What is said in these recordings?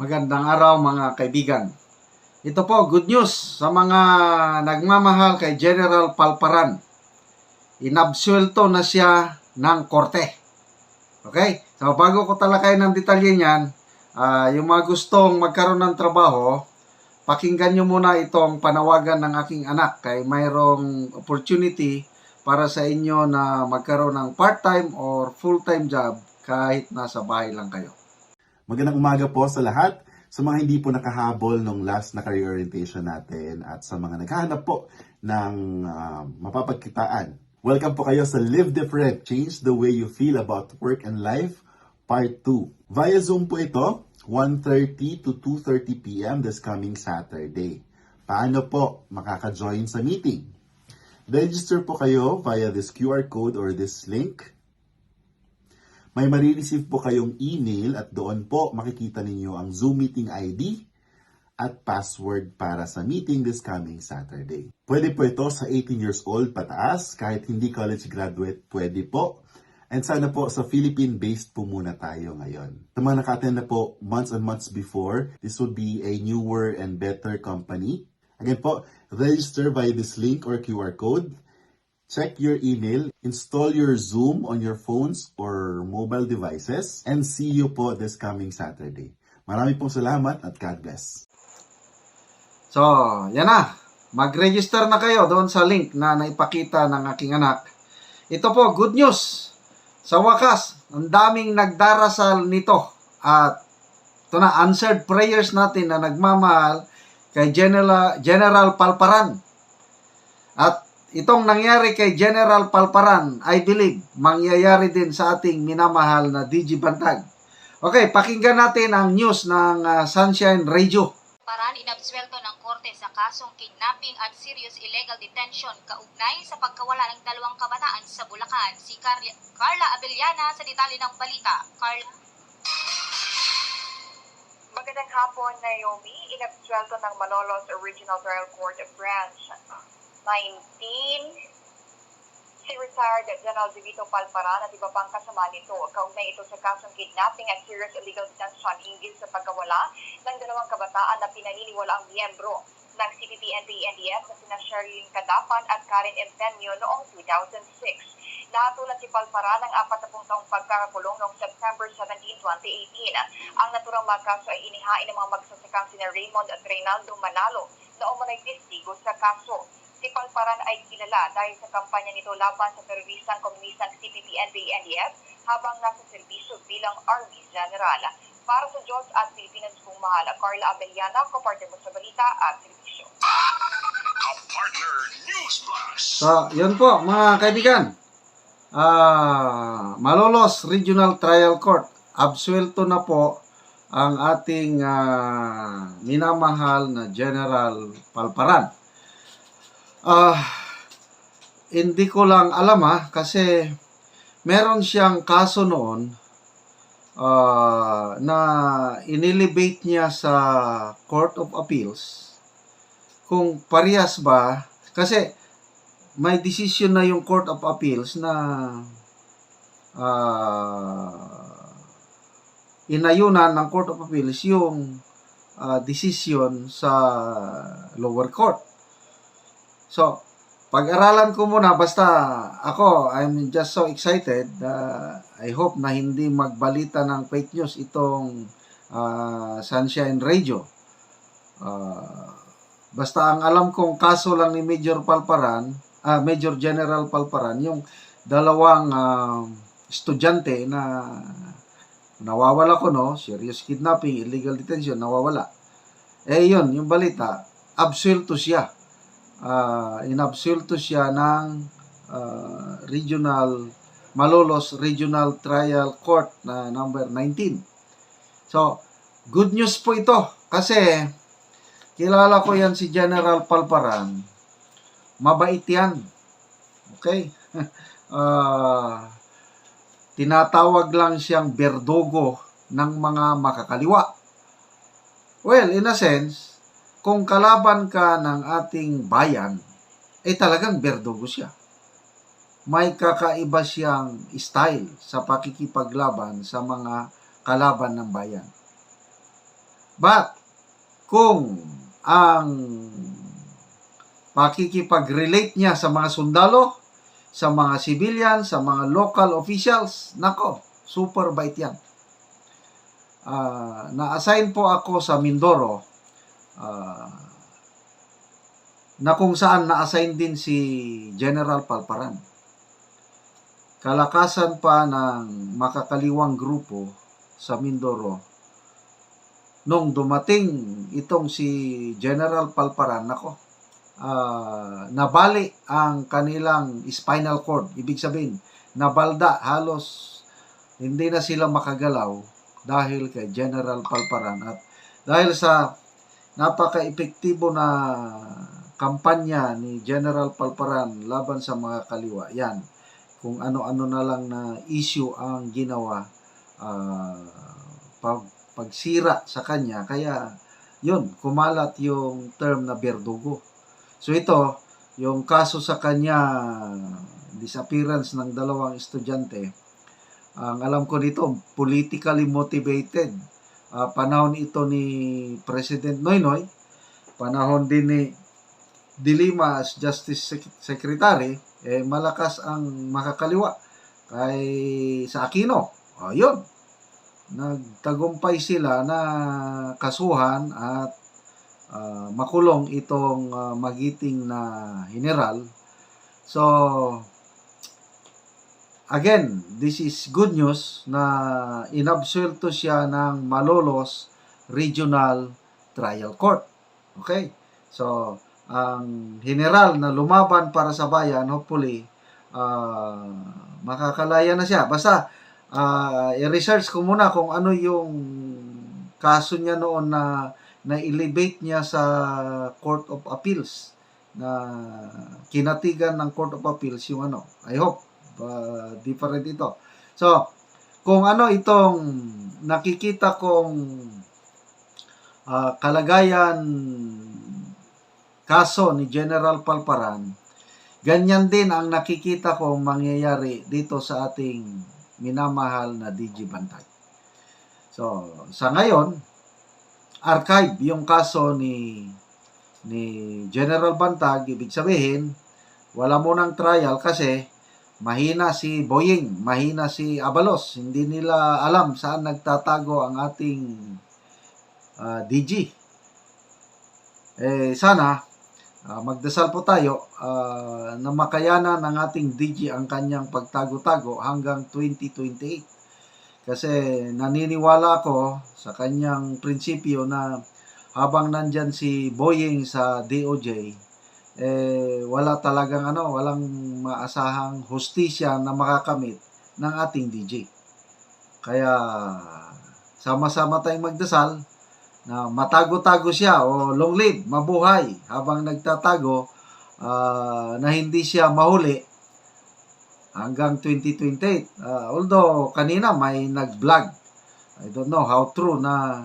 Magandang araw mga kaibigan. Ito po, good news sa mga nagmamahal kay General Palparan. Inabsuelto na siya ng korte. Okay? So bago ko talakay ng detalye niyan, ah, yung mga gustong magkaroon ng trabaho, pakinggan nyo muna itong panawagan ng aking anak kay mayroong opportunity para sa inyo na magkaroon ng part-time or full-time job kahit nasa bahay lang kayo. Magandang umaga po sa lahat. Sa mga hindi po nakahabol nung last na career orientation natin at sa mga naghahanap po ng ah, mapapagkitaan. Welcome po kayo sa Live Different, Change the Way You Feel About Work and Life, Part 2. Via Zoom po ito, 1.30 to 2.30 p.m. this coming Saturday. Paano po makaka-join sa meeting? Register po kayo via this QR code or this link may marireceive po kayong email at doon po makikita ninyo ang Zoom meeting ID at password para sa meeting this coming Saturday. Pwede po ito sa 18 years old pataas, kahit hindi college graduate, pwede po. And sana po sa Philippine-based po muna tayo ngayon. Sa mga naka-attend na po months and months before, this would be a newer and better company. Again po, register via this link or QR code. Check your email, install your Zoom on your phones or mobile devices, and see you po this coming Saturday. Marami pong salamat at God bless. So, yan na. Mag-register na kayo doon sa link na naipakita ng aking anak. Ito po, good news. Sa wakas, ang daming nagdarasal nito. At ito na, answered prayers natin na nagmamahal kay General, General Palparan. At itong nangyari kay General Palparan, I believe, mangyayari din sa ating minamahal na DG Bantag. Okay, pakinggan natin ang news ng ah, Sunshine Radio. Paran inabswelto ng korte sa kasong kidnapping at serious illegal detention kaugnay sa pagkawala ng dalawang kabataan sa Bulacan. Si Carla, Carla Abellana sa detalye ng balita. Carla. Magandang hapon, Naomi. Inabsuelto ng Malolos Original Trial Court Branch 19 si retired General Divito Palparan at iba pang kasama nito. Kaugnay ito sa kasong kidnapping at serious illegal detention hinggil sa pagkawala ng dalawang kabataan na pinaniniwala ang miyembro ng CPP-NP-NDF na sina Sherilyn Kadapan at Karen Empeño noong 2006. Natulan si Palparan ng 40 taong pagkakakulong noong September 17, 2018. Ang naturang mga kaso ay inihain ng mga magsasakang sina Raymond at Reynaldo Manalo na umunay testigo sa kaso. Si Palparan ay kilala dahil sa kampanya nito laban sa teroristang komunistang CPP-NP-NDF habang nasa serbisyo bilang Army General. Para sa Diyos at Pilipinas kung mahal, Carla Abellana, kaparte mo sa balita at serbisyo. So, yun po, mga kaibigan. Ah, Malolos Regional Trial Court. Absuelto na po ang ating ah, minamahal na General Palparan. Ah, hindi ko lang alam ha, kasi meron siyang kaso noon ah, na inelevate niya sa Court of Appeals kung parehas ba, kasi may decision na yung Court of Appeals na ah, inayunan ng Court of Appeals yung ah, decision sa lower court. So, pag-aralan ko muna, basta ako, I'm just so excited. ah, I hope na hindi magbalita ng fake news itong ah, Sunshine Radio. Ah, basta ang alam kong kaso lang ni Major Palparan, ah, Major General Palparan, yung dalawang ah, estudyante na nawawala ko, no? Serious kidnapping, illegal detention, nawawala. Eh, yun, yung balita, absuelto siya. Ah, inabsuelto siya ng ah, Regional, Malolos Regional Trial Court na number 19. So, good news po ito kasi kilala ko yan si General Palparan. Mabait yan. Okay? Ah, tinatawag lang siyang berdogo ng mga makakaliwa. Well, in a sense, kung kalaban ka ng ating bayan, eh talagang berdogo siya. May kakaiba siyang style sa pakikipaglaban sa mga kalaban ng bayan. But, kung ang pakikipag-relate niya sa mga sundalo, sa mga civilian, sa mga local officials, nako, super bait yan. Ah, na-assign po ako sa Mindoro ah, na kung saan na-assign din si General Palparan. Kalakasan pa ng makakaliwang grupo sa Mindoro nung dumating itong si General Palparan, nako, ah, nabali ang kanilang spinal cord. Ibig sabihin, nabalda, halos hindi na sila makagalaw dahil kay General Palparan at dahil sa napaka-epektibo na kampanya ni General Palparan laban sa mga kaliwa. Yan, kung ano-ano na lang na issue ang ginawa ah, pag, pagsira sa kanya. Kaya, yun, kumalat yung term na berdugo. So ito, yung kaso sa kanya, disappearance ng dalawang estudyante, ang alam ko dito, politically motivated. Ah, panahon ito ni President Noynoy, panahon din ni Dilima as Justice Sec- Secretary, eh, malakas ang makakaliwa kay sa Aquino. Ayun, nagtagumpay sila na kasuhan at ah, makulong itong ah, magiting na general. So, again, this is good news na inabsuelto siya ng Malolos Regional Trial Court. Okay? So, ang general na lumaban para sa bayan, hopefully, ah, makakalaya na siya. Basta, ah, i-research ko muna kung ano yung kaso niya noon na na-elevate niya sa Court of Appeals na kinatigan ng Court of Appeals yung ano. I hope uh, different ito. So, kung ano itong nakikita kong ah, kalagayan kaso ni General Palparan, ganyan din ang nakikita kong mangyayari dito sa ating minamahal na DG Bantay. So, sa ngayon, archive yung kaso ni ni General Bantag, ibig sabihin, wala mo ng trial kasi mahina si Boying, mahina si Abalos. Hindi nila alam saan nagtatago ang ating ah, DG. Eh, sana, ah, magdasal po tayo ah, na makayanan ng ating DG ang kanyang pagtago-tago hanggang 2028. Kasi naniniwala ako sa kanyang prinsipyo na habang nandyan si Boying sa DOJ, eh, wala talagang ano, walang maasahang hustisya na makakamit ng ating DJ. Kaya, sama-sama tayong magdasal na matago-tago siya o long live, mabuhay habang nagtatago ah, na hindi siya mahuli hanggang 2028. Ah, although, kanina may nag-vlog. I don't know how true na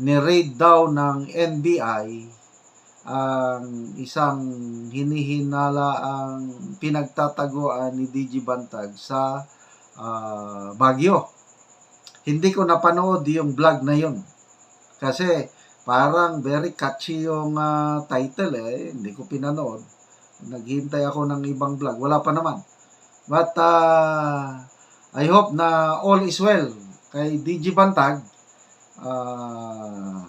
ni-raid daw ng NBI ang isang hinihinala ang pinagtataguan ni DG Bantag sa ah, Baguio. Hindi ko napanood yung vlog na yun. Kasi parang very catchy yung ah, title eh. Hindi ko pinanood. Naghintay ako ng ibang vlog. Wala pa naman. But ah, I hope na all is well kay DG Bantag. Ah,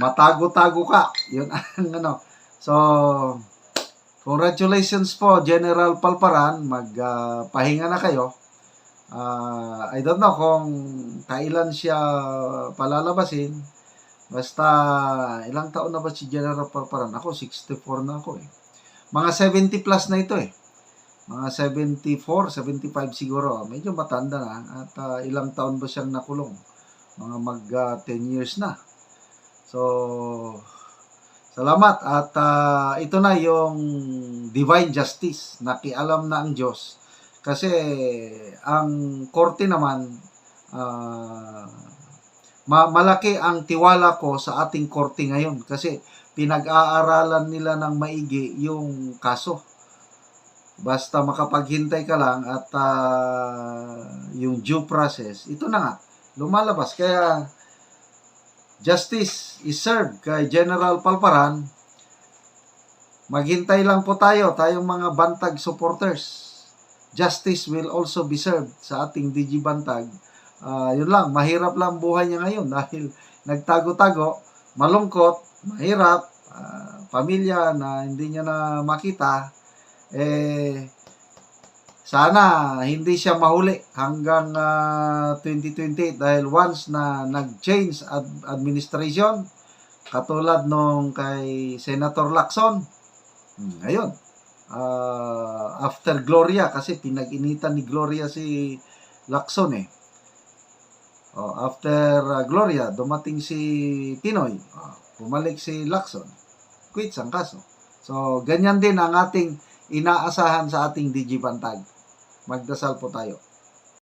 matago-tago ka. Yun ang ano. So, congratulations po General Palparan. Magpahinga na kayo. Ah, I don't know kung kailan siya palalabasin. Basta, ilang taon na ba si General Palparan? Ako, 64 na ako eh. Mga 70 plus na ito eh. Mga 74, 75 siguro. Medyo matanda na. At ah, ilang taon ba siyang nakulong? Mga mag ah, 10 years na. So, salamat. At ah, ito na yung divine justice. Nakialam na ang Diyos. Kasi ang korte naman, ah, ma- malaki ang tiwala ko sa ating korte ngayon. Kasi pinag-aaralan nila ng maigi yung kaso. Basta makapaghintay ka lang at ah, yung due process, ito na nga, lumalabas. Kaya justice is served kay General Palparan, maghintay lang po tayo, tayong mga bantag supporters. Justice will also be served sa ating DG Bantag. Ah, yun lang, mahirap lang buhay niya ngayon dahil nagtago-tago, malungkot, mahirap, ah, pamilya na hindi niya na makita, eh, sana hindi siya mahuli hanggang ah, 2028 dahil once na nag-change ad- administration, katulad nung kay Senator Lacson, hmm, ngayon, ah, after Gloria, kasi pinag-initan ni Gloria si Lacson eh. Oh, after uh, Gloria, dumating si Pinoy. Oh, bumalik si Lacson. Quits ang kaso. So, ganyan din ang ating inaasahan sa ating DG Bantag. Magdasal po tayo.